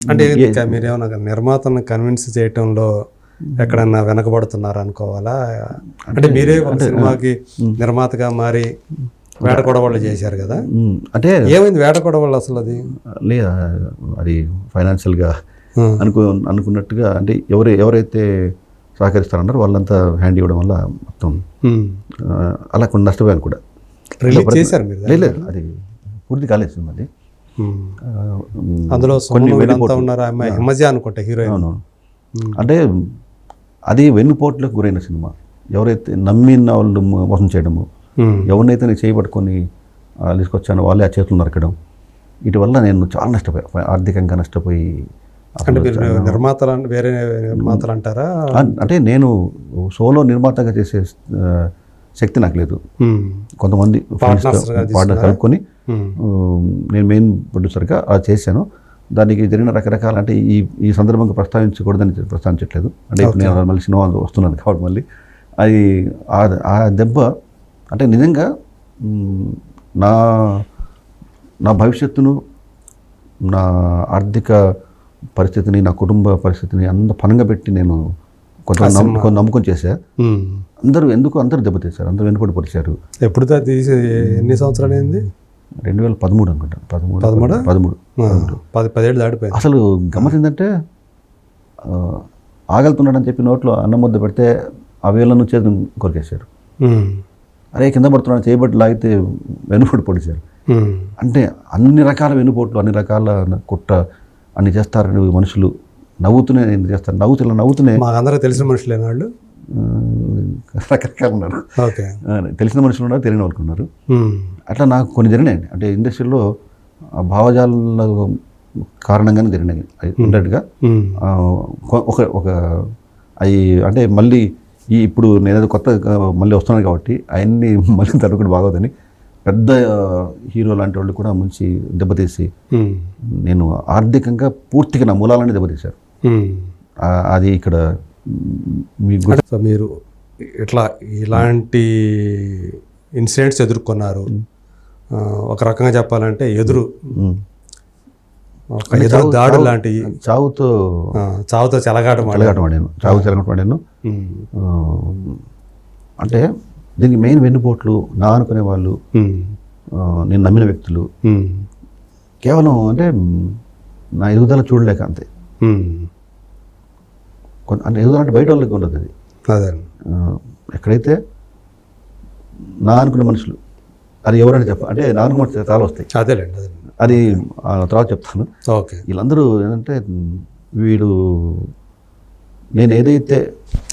అంటే ఇంకా మీరేమన్నా నిర్మాతను కన్విన్స్ చేయటంలో ఎక్కడన్నా వెనకబడుతున్నారు అనుకోవాలా అంటే మీరే ఒక సినిమాకి నిర్మాతగా మారి వేట కొడవళ్ళు చేశారు కదా? అంటే ఏమైంది వేట కొడవళ్ళు అసలు అది లేదా అది ఫైనాన్షియల్గా. అనుకో అనుకున్నట్టుగా అంటే ఎవరు ఎవరైతే సహకరిస్తారన్నారో వాళ్ళంతా హ్యాండ్ ఇవ్వడం వల్ల మొత్తం అలా కొన్ని నష్టపోయాను కూడా. మీరు లేదు అది పూర్తి కాలేదు సినిమా అందులో కొన్ని. ఉన్నారు అమ్మాయి హిమజ అనుకుంటా హీరోయిన్. అంటే అది వెన్నుపోట్లకు గురైన సినిమా. ఎవరైతే నమ్మిన వాళ్ళు మోసం చేయడము. ఎవరినైతే నేను చేయబట్టుకొని తీసుకొచ్చానో వాళ్ళే ఆ చేతులు నరకడం వీటి వల్ల నేను చాలా నష్టపోయా. ఆర్థికంగా నష్టపోయి అంటే నిర్మాతలు వేరే నిర్మాతలు అంటారా అంటే నేను సోలో నిర్మాతగా చేసే శక్తి నాకు లేదు. కొంతమంది పార్ట్నర్ కలుపుకొని నేను మెయిన్ ప్రొడ్యూసర్గా అలా చేశాను. దానికి జరిగిన రకరకాల అంటే ఈ ఈ సందర్భంగా ప్రస్తావించకూడదని ప్రస్తావించట్లేదు. అంటే ఇప్పుడు నేను మళ్ళీ సినిమా వస్తున్నాను కాబట్టి మళ్ళీ. అది ఆ- ఆ దెబ్బ అంటే నిజంగా నా నా భవిష్యత్తును నా ఆర్థిక పరిస్థితిని నా కుటుంబ పరిస్థితిని అంత పనంగా పెట్టి నేను కొంత నమ్ము- కొంత నమ్ముకొని చేశా ఉమ్. అందరూ ఎందుకు అందరూ దెబ్బతీశారు. అందరూ వెనుకబడి పొడిచారు. ఎప్పుడు తీసి ఎన్ని సంవత్సరాలు అయింది? రెండు వేల పదమూడు అనుకుంటా. పదమూడు. పదమూడా? పదమూడు. పది పదేళ్ళు దాటిపోయింది. అసలు ఆ, ఆగలుతున్నాడని చెప్పి నోట్లో అన్నం ముద్ద పెడితే ఆ వేళ్ళను చేతులు కొరికేశారు. అరే కింద పడుతున్నాడు చేయబట్టి లాగితే వెనుపోటు పొడిచారు. అంటే అన్ని రకాల వెనుపోట్లు అన్ని రకాల కుట్ర అన్ని చేస్తారు మనుషులు నవ్వుతూనే నేను చేస్తారు? నవ్వుతున్నా నవ్వుతూనే మాకందరికి తెలిసిన మనుషులేనా వాళ్ళు. రకరకాలు ఉన్నారు. తెలిసిన మనుషులు ఉన్నారు తెలియని వాళ్ళు ఉన్నారు. అట్లా నాకు కొన్ని జరిగినాయండి అంటే ఇండస్ట్రీలో ఆ భావజాల కారణంగానే జరిగినాయి. ఉన్నట్టుగా కొ- ఒక ఒక అవి అంటే మళ్ళీ ఈ ఇప్పుడు నేనేదో కొత్త మళ్ళీ వస్తున్నాను కాబట్టి అవన్నీ మళ్ళీ తడుకుని బాగోదని పెద్ద హీరో లాంటి వాళ్ళు కూడా ముంచి దెబ్బతీసి. నేను ఆర్థికంగా పూర్తిగా నా మూలాలన్నీ దెబ్బతీశారు. అది ఇక్కడ మీకు మీరు ఇట్లా ఇలాంటి ఇన్సిడెంట్స్ ఎదుర్కొన్నారు. ఒక రకంగా చెప్పాలంటే ఎదురు. ఎదురు దాడు లాంటివి చావుతో చావుతో చెలగాటం. చెలగాటం ఆడాను చావు చెలగాటం ఆడాను అంటే దీనికి మెయిన్ వెన్నుపోట్లు నా అనుకునే వాళ్ళు నేను నమ్మిన వ్యక్తులు. కేవలం అంటే నా ఎదుగుదల చూడలేక అంతే. అంటే అంటే బయట వాళ్ళకి ఉండదు అది. అదే ఎక్కడైతే నా అనుకునే మనుషులు అది ఎవరైనా చెప్ప అంటే నా అనుకున్న చాలా వస్తాయి. అదేలేండి అదే తర్వాత చెప్తాను. ఓకే. వీళ్ళందరూ ఏంటంటే వీడు నేను ఏదైతే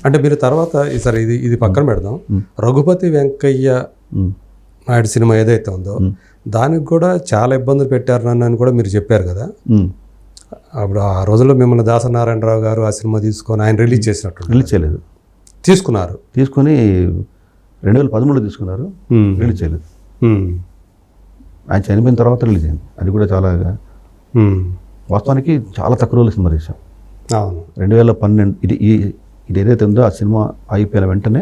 అంటే మీరు తర్వాత సరే ఇది ఇది పక్కన పెడదాం. రఘుపతి వెంకయ్య నాయుడు సినిమా ఏదైతే ఉందో దానికి కూడా చాలా ఇబ్బందులు పెట్టారు నన్ను అని కూడా మీరు చెప్పారు కదా. అప్పుడు ఆ రోజుల్లో మిమ్మల్ని దాసనారాయణరావు గారు ఆ సినిమా తీసుకొని ఆయన రిలీజ్ చేసినట్టు రిలీజ్ చేయలేదు. తీసుకున్నారు. తీసుకొని రెండు వేల పదమూడులో తీసుకున్నారు. రిలీజ్ చేయలేదు. ఆయన చనిపోయిన తర్వాత రిలీజ్ అయింది. అది కూడా చాలా. వాస్తవానికి చాలా తక్కువ రోజులు సినిమా తీసాం అవును. రెండు వేల పన్నెండు ఇది ఈ ఇది ఏదైతే ఉందో ఆ సినిమా అయిపోయిన వెంటనే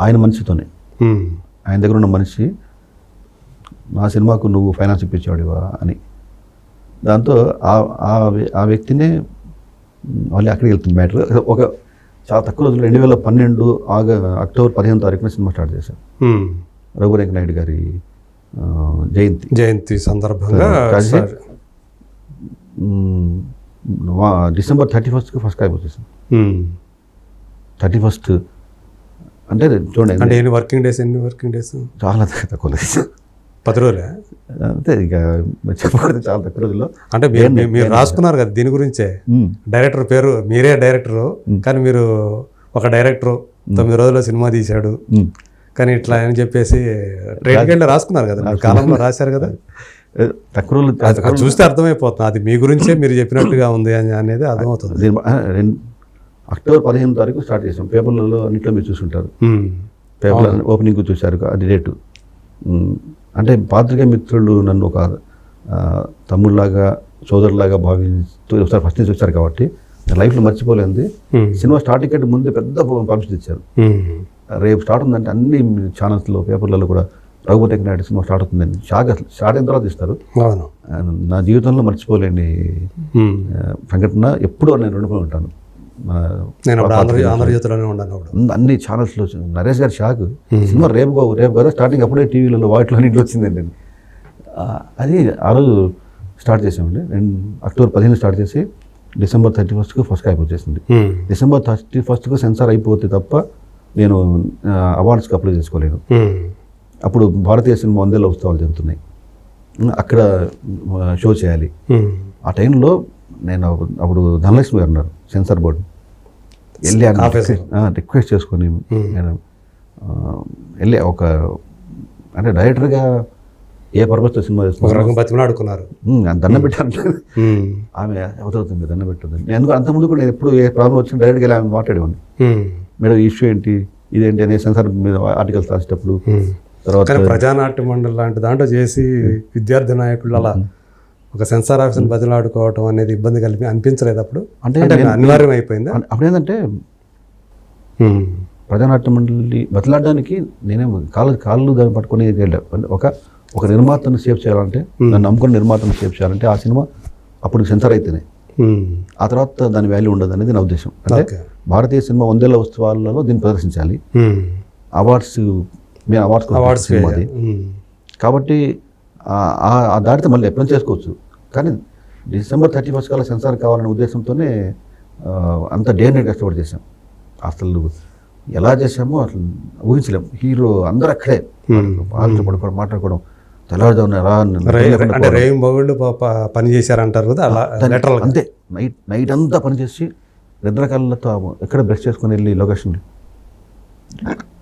ఆయన మనిషితోనే. ఆయన దగ్గర ఉన్న మనిషి నా సినిమాకు నువ్వు ఫైనాన్స్ ఇప్పించాడివా అని దాంతో ఆ ఆ వ్య- ఆ వ్యక్తినే మళ్ళీ అక్కడికి వెళ్తుంది మ్యాటర్ ఒక చాలా తక్కువ రోజులు రెండు వేల పన్నెండు ఆగ అక్టోబర్ పదిహేను తారీఖున సినిమా స్టార్ట్ చేశాం ఉమ్. రఘురేంక నాయుడు గారి జయంతి జయంతి సందర్భంగా డిసెంబర్ థర్టీ ఫస్ట్కి ఫస్ట్ ఉమ్. థర్టీ ఫస్ట్ అంటే చూడండి అంటే ఎన్ని వర్కింగ్ డేస్ ఎన్ని వర్కింగ్ డేస్ చాలా తక్కువ. పది రోజులే? అంతే ఇక చెప్పకూడదు చాలా తక్కువ రోజుల్లో. అంటే మీరు రాసుకున్నారు కదా దీని గురించే. డైరెక్టర్ పేరు మీరే డైరెక్టర్ కానీ మీరు ఒక డైరెక్టర్ తొమ్మిది రోజుల్లో సినిమా తీశాడు. కానీ ఇట్లా అని చెప్పేసి వెళ్ళి రాసుకున్నారు కదా కాలంలో రాశారు కదా? తక్కువ రోజులు చూస్తే అర్థమైపోతుంది. అది మీ గురించే మీరు చెప్పినట్టుగా ఉంది అని అనేది అర్థమవుతుంది. అక్టోబర్ పదిహేను తారీఖు స్టార్ట్ చేసాం. పేపర్లలో అన్నింటిలో మీరు చూసుంటారు. పేపర్ ఓపెనింగ్ చూశారు అది డేటు. అంటే పాత్రికే మిత్రులు నన్ను ఒక తమ్ముళ్ళలాగా సోదరులాగా భావిస్తూ ఒకసారి ఫస్ట్ నుంచి వచ్చారు కాబట్టి లైఫ్లో మర్చిపోలేంది. సినిమా స్టార్ట్ టికెట్ ముందే పెద్ద పర్మిషన్ ఇచ్చారు. రేపు స్టార్ట్ ఉందంటే అన్ని ఛానల్స్లో పేపర్లలో కూడా రఘుపతి నాయుడు సినిమా స్టార్ట్ అవుతుందండి షాక్ అసలు స్టార్ట్ అయిన తర్వాత ఇస్తారు నా జీవితంలో మర్చిపోలేని సంఘటన ఎప్పుడూ నేను రెండుకొని ఉంటాను. మన నేను ఆంధ్రజ్యోతిలోనే ఉన్నాను అన్ని- ఛానల్స్లో వచ్చింది నరేష్ గారి షాక్ సినిమా రేపు రేపు కదా స్టార్టింగ్ అప్పుడే టీవీలలో వాటిలో అన్నింటిలో వచ్చిందండి ఆ, అది ఆ రోజు స్టార్ట్ చేసామండి. రెండు అక్టోబర్ పదిహేను స్టార్ట్ చేసి డిసెంబర్ థర్టీ ఫస్ట్కి ఫస్ట్ కాపీ వచ్చేసింది. డిసెంబర్ థర్టీ ఫస్ట్కి సెన్సార్ అయిపోతే తప్ప నేను అవార్డ్స్కి అప్లై చేసుకోలేను. అప్పుడు భారతీయ సినిమా వందేళ్ళ ఉత్సవాలు జరుగుతున్నాయి. అక్కడ షో చేయాలి. ఆ టైంలో నేను అప్పుడు- ధనలక్ష్మి గారు ఉన్నారు సెన్సార్ బోర్డు. వెళ్ళి. రిక్వెస్ట్- చేసుకొని నేను ఆ, వెళ్ళి ఒక అంటే డైరెక్టర్గా ఏ పర్పస్తో సినిమా చేస్తున్నారు రకం బతిమలాడుకున్నారు. దండం పెట్టారు ఉమ్. ఆమె అవుతుంది దండం పెట్టదు నేను అంతకుముందు కూడా నేను ఎప్పుడు ఏ ప్రాబ్లం వచ్చినా డైరెక్ట్గా వెళ్ళి ఆమె మాట్లాడేవాడిని. మేడం ఇష్యూ ఏంటి? ఇదేంటి అనే సెన్సార్ మీద ఆర్టికల్స్ రాసేటప్పుడు. తర్వాత ప్రజానాట్య మండలి లాంటి దాంట్లో చేసి విద్యార్థి నాయకులు అలా ఒక సెన్సార్ ఆఫీస్ని బదిలాడుకోవటం అనేది ఇబ్బంది కలిపి అనిపించలేదు అప్పుడు. అంటే అనివార్యం అయిపోయిందా? అప్పుడు ఏంటంటే ఉమ్. ప్రజానాట్య మండలి బతలాడడానికి నేనే కాళ్ళు కాళ్ళు దాన్ని పట్టుకొని వెళ్ళా ఒక ఒక నిర్మాతను సేవ్ చేయాలంటే నన్ను నమ్ముకున్న నిర్మాతను సేవ్ చేయాలంటే ఆ సినిమా అప్పుడు సెన్సార్ అయితేనే. ఆ తర్వాత దాని వాల్యూ ఉండదు అనేది నా ఉద్దేశం. అంటే భారతీయ సినిమా వందేళ్ళ ఉత్సవాలలో దీన్ని ప్రదర్శించాలి. అవార్డ్స్ మేము అవార్డ్స్ అవార్డ్స్. కాబట్టి ఆ- దాటితే మళ్ళీ ఎప్పుడైనా చేసుకోవచ్చు. కానీ డిసెంబర్ థర్టీ ఫస్ట్ కల్లా సెన్సార్ కావాలనే ఉద్దేశంతోనే అంత డే నైట్ కష్టపడి చేశాం. అసలు ఎలా చేసామో అసలు ఊహించలేం. హీరో అందరూ అక్కడే. వాళ్ళతో పడుకోవడం మాట్లాడుకోవడం తెల్లవారుజామున ఎలా అంటే రేయం పని చేశారంటారు కదా అలా అంతే. నైట్ నైట్ అంతా పనిచేసి నిద్రకాలతో ఎక్కడ బ్రష్ చేసుకొని వెళ్ళి లొకేషన్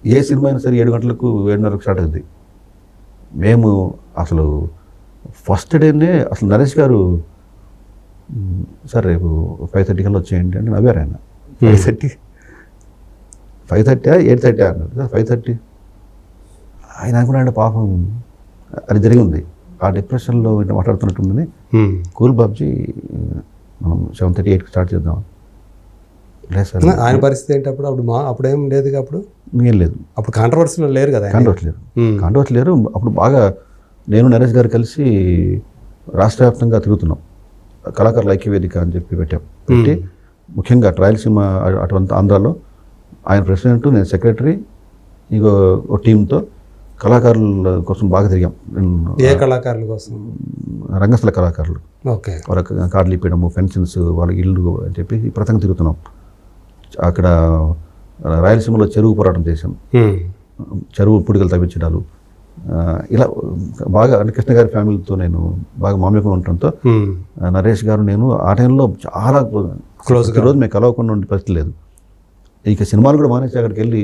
ఏ సినిమా అయినా సరే ఏడు గంటలకు ఏడున్నరకు స్టార్ట్ అవుతుంది మేము అసలు ఫస్ట్ డేనే అసలు నరేష్ గారు "మ్, సార్ రేపు ఫైవ్ థర్టీ కల్లా వచ్చేయండి అంటే నవ్వారు ఆయన. Five thirty five thirty eight thirty అన్నారు. సార్ ఫైవ్ థర్టీ ఆయన అనుకున్నాడు పాపం అది జరిగి ఉంది ఆ డిప్రెషన్లో మాట్లాడుతున్నట్టుందని కూల్ బాబ్జీ మనం సెవెన్ థర్టీ ఎయిట్కి స్టార్ట్ చేద్దాం. లేదు సార్ ఆయన పరిస్థితి ఏంటి అప్పుడు? అప్పుడు మా అప్పుడేం లేదు అప్పుడు? ఏం లేదు. అప్పుడు కాంట్రవర్సీలో లేరు కదా. కాంట్రవర్స్ లేరు. కాంట్రవర్స్ లేరు. అప్పుడు బాగా నేను నరేష్ గారు కలిసి రాష్ట్ర వ్యాప్తంగా తిరుగుతున్నాం. కళాకారుల ఐక్యవేదిక అని చెప్పి పెట్టాం. పెట్టి ముఖ్యంగా రాయలసీమ అటువంటి ఆంధ్రాలో ఆయన ప్రెసిడెంట్ నేను సెక్రటరీ ఇంకో ఒక టీంతో కళాకారుల కోసం బాగా తిరిగాం. ఏ కళాకారుల కోసం? రంగస్థల కళాకారులు. ఓకే. వాళ్ళకి కార్డులు ఇప్పడము పెన్షన్స్ వాళ్ళకి ఇల్లు అని చెప్పి ప్రతంగా తిరుగుతున్నాం. అక్కడ రాయలసీమలో చెరువు పోరాటం చేశాం. చెరువు పుడికలు తవ్వించడాలు ఇలా బాగా అంటే కృష్ణ గారి ఫ్యామిలీతో నేను బాగా మామూలుగా ఉండటంతో నరేష్ గారు నేను ఆ టైంలో చాలా గా. రోజు మేము కలవకుండా ఉండే పరిస్థితి లేదు ఇక సినిమాలు కూడా మానేసి అక్కడికి వెళ్ళి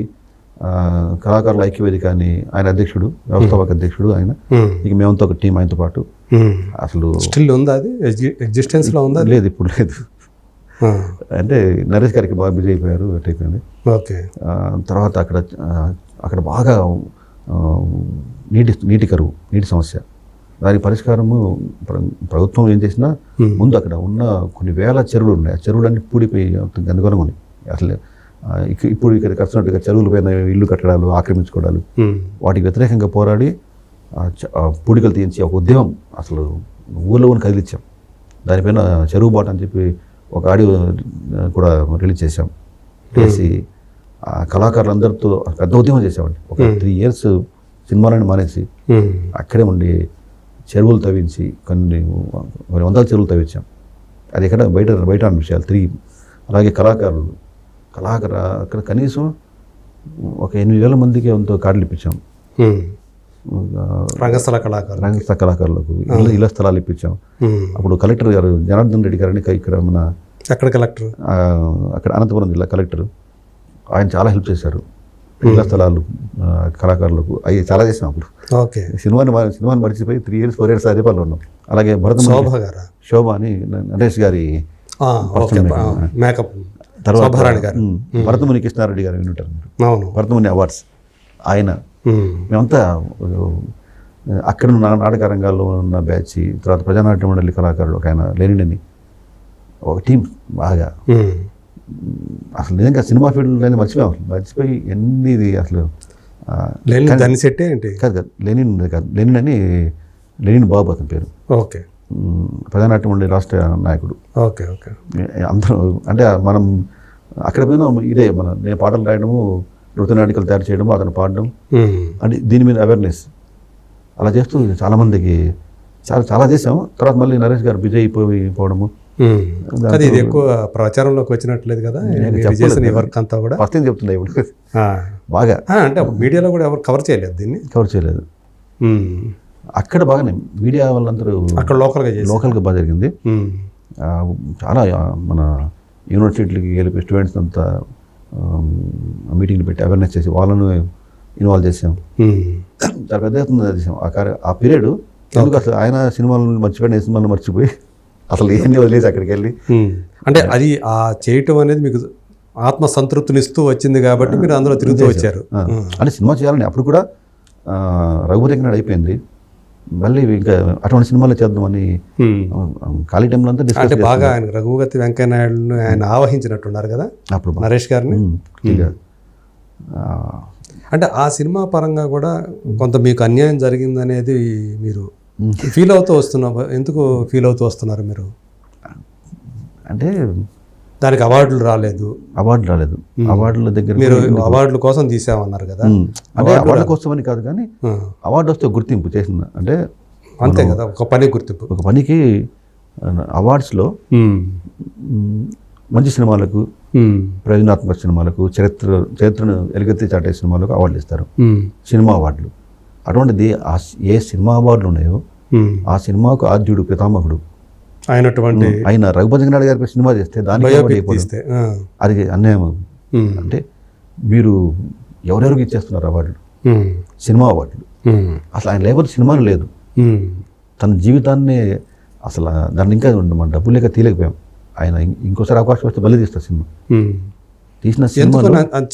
కళాకారుల ఐక్యవేదిక అని ఆయన అధ్యక్షుడు వ్యవస్థాపక అధ్యక్షుడు ఆయన. ఇక మేమంతా ఒక టీం ఆయనతో పాటు. అసలు స్టిల్ ఉందా అది ఎగ్జిస్టెన్స్లో ఉందా? లేదు ఇప్పుడు లేదు. అంటే నరేష్ గారికి బాగా బిజీ అయిపోయారు అయిపోయింది ఓకే. ఆ, తర్వాత అక్కడ అక్కడ బాగా నీటి నీటి కరువు నీటి సమస్య. దానికి పరిష్కారము ప్ర- ప్రభుత్వం ఏం చేసినా. ముందు అక్కడ ఉన్న కొన్ని వేల చెరువులు ఉన్నాయి. ఆ చెరువులన్నీ పూడిపోయి గందరగోళంగా ఉన్నాయి. అసలు ఇప్పుడు ఇక్కడ కట్టినట్టుగా చెరువుల పైన ఇల్లు కట్టడాలు ఆక్రమించుకోవడాలు. వాటికి వ్యతిరేకంగా పోరాడి పూడికలు తీయించి ఒక ఉద్యమం అసలు ఊళ్ళో ఉన్న కదిలిచ్చాం. దానిపైన చెరువు బాట అని చెప్పి ఒక ఆడియో కూడా రిలీజ్ చేశాం. చేసి ఆ కళాకారులందరితో పెద్ద ఉద్యమం చేసామండి ఒక త్రీ ఇయర్స్ సినిమాలను మానేసి. అక్కడే ఉండి చెరువులు తవ్వించి కొన్ని కొన్ని వందల చెరువులు తవ్వించాం. అది ఎక్కడ బయట బయట విషయాలు. త్రీ అలాగే కళాకారులు. కళాకార అక్కడ కనీసం ఒక ఎనిమిది వేల మందికి ఎంతో కార్డులు ఇప్పించాం. రంగస్థల కళాకారులు రంగస్థల కళాకారులకు. ఇళ్ళ ఇళ్ళ స్థలాలు ఇప్పించాం. అప్పుడు కలెక్టర్ గారు జనార్దన్ రెడ్డి గారని ఇక్కడ మన ఎక్కడ కలెక్టర్? అక్కడ అనంతపురం జిల్లా కలెక్టర్. ఆయన చాలా హెల్ప్ చేశారు. ఇళ్ళ స్థలాలు కళాకారులకు. అవి చాలా చేసాం అప్పుడు. ఓకే. సినిమాని సినిమాని మర్చిపోయి త్రీ ఇయర్స్ ఫోర్ ఇయర్స్ అదే పనులు ఉన్నాం. అలాగే భరత శోభ గారా? శోభ అని నరేష్ గారి మేకప్. తర్వాత భరతముని కృష్ణారెడ్డి గారు వినుంటారు మీరు భరతముని అవార్డ్స్. ఆయన. మేమంతా అక్కడ ఉన్న నాటక రంగాల్లో ఉన్న బ్యాచ్ తర్వాత ప్రజానాట్య మండలి కళాకారుడు ఒక ఆయన లేనిడని. ఒక టీం బాగా. అసలు నిజంగా సినిమా ఫీల్డ్లోనే మర్చిపోయాం అసలు. మర్చిపోయి ఎన్ని ఇది అసలు లేని దాన్ని సెట్టే ఏంటి? కాదు కాదు లెనిన్ కాదు. లెనిన్ అని లెనిన్ బాబు అతని పేరు. ఓకే. ఉమ్, ప్రధానాట్యం ఉండే రాష్ట్ర నాయకుడు. Okay okay. అందరూ అంటే మనం అక్కడ పోయినా ఇదే మన నేను పాటలు రాయడము నృత్యనాటికలు తయారు చేయడము అతను పాడడం. అంటే దీని మీద అవేర్నెస్ అలా చేస్తూ చాలామందికి చాలా చాలా చేసాము తర్వాత మళ్ళీ నరేష్ గారు బిజీ అయిపోయి పోవడము. అది ఇది ఎక్కువ ప్రచారంలోకి వచ్చినట్లేదు కదా? చేసిన. వర్క్ అంతా కూడా. ఫస్ట్ ఏం చెప్తున్నా ఇప్పుడు. బాగా. అంటే మీడియాలో కూడా ఎవరు కవర్ చేయలేదు దీన్ని? కవర్ చేయలేదు. అక్కడ బాగానే మీడియా వాళ్ళందరూ అక్కడ లోకల్గా చేసి లోకల్గా బాగా జరిగింది. చాలా మన యూనివర్సిటీలకి వెళ్ళి స్టూడెంట్స్ అంతా మీటింగ్లు పెట్టి అవేర్నెస్ చేసి వాళ్ళను ఇన్వాల్వ్ చేసాం. చాలా పెద్ద ఎత్తున చేసాం. ఆ కార్య ఆ పీరియడ్ ఎందుకు అసలు ఆయన సినిమాలను మర్చిపోయిన సినిమాలను మర్చిపోయి అసలు ఏంది వదిలేసి అక్కడికి వెళ్ళి. అంటే అది ఆ చేయటం అనేది మీకు ఆత్మ సంతృప్తినిస్తూ వచ్చింది కాబట్టి మీరు అందులో తిరుగుతూ వచ్చారు. అంటే సినిమా చేయాలని అప్పుడు కూడా రఘుపతి అయిపోయింది. మళ్ళీ ఇంకా అటువంటి సినిమాలు చేద్దామని ఖాళీ టైంలో అంతా డిస్కస్ అంటే బాగా ఆయన రఘుపతి వెంకయ్య నాయుడును ఆయన ఆవహించినట్టున్నారు కదా? అప్పుడు. నరేష్ గారిని? అంటే ఆ సినిమా పరంగా కూడా కొంత మీకు అన్యాయం జరిగిందనేది మీరు ఫీల్ అవుతూ వస్తున్నారు ఎందుకు ఫీల్ అవుతూ వస్తున్నారు మీరు? అంటే దానికి అవార్డులు రాలేదు. అవార్డు రాలేదు. అవార్డుల దగ్గర మీరు అవార్డుల కోసం తీసామన్నారు కదా. అంటే అవార్డుల కోసమని కాదు కానీ అవార్డు వస్తే గుర్తింపు చేసింది? అంటే అంతే కదా ఒక పని గుర్తింపు. ఒక పనికి అవార్డ్స్లో. మంచి సినిమాలకు. ప్రయోజనాత్మక సినిమాలకు చరిత్ర చరిత్రను ఎలుగెత్తి చాటే సినిమాలకు అవార్డులు ఇస్తారు. సినిమా అవార్డులు. అటువంటిది ఏ సినిమా అవార్డులు ఉన్నాయో. ఆ సినిమాకు ఆద్యుడు పితామహుడు అయినటువంటి ఆయన రఘుపతి నాయుడు గారి సినిమా చేస్తే దానికి. అది అన్యాయం. అంటే మీరు ఎవరెవరికి ఇచ్చేస్తున్నారు అవార్డులు. సినిమా అవార్డులు. అసలు ఆయన లేకపోతే సినిమాలు లేదు. తన జీవితాన్ని అసలు దాన్ని ఇంకా మన డబ్బు లేక తీయలేకపోయాం ఆయన ఇంకోసారి అవకాశం వస్తే బలి తీస్తారు సినిమా. తీసిన సినిమా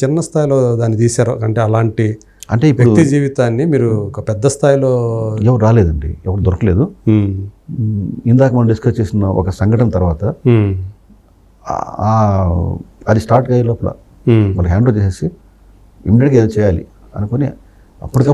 చిన్న స్థాయిలో దాన్ని తీశారు అంటే అలాంటి అంటే ఇప్పుడు వ్యక్తి జీవితాన్ని మీరు ఒక పెద్ద స్థాయిలో ఎవరు రాలేదండి ఎవరు దొరకలేదు. ఇందాక మనం డిస్కస్ చేసిన ఒక సంఘటన తర్వాత అది స్టార్ట్ అయ్యే లోపల. మనకి హ్యాండ్ చేసేసి ఇమ్మీడియట్గా ఏదో చేయాలి అనుకుని అప్పటికప్పుడు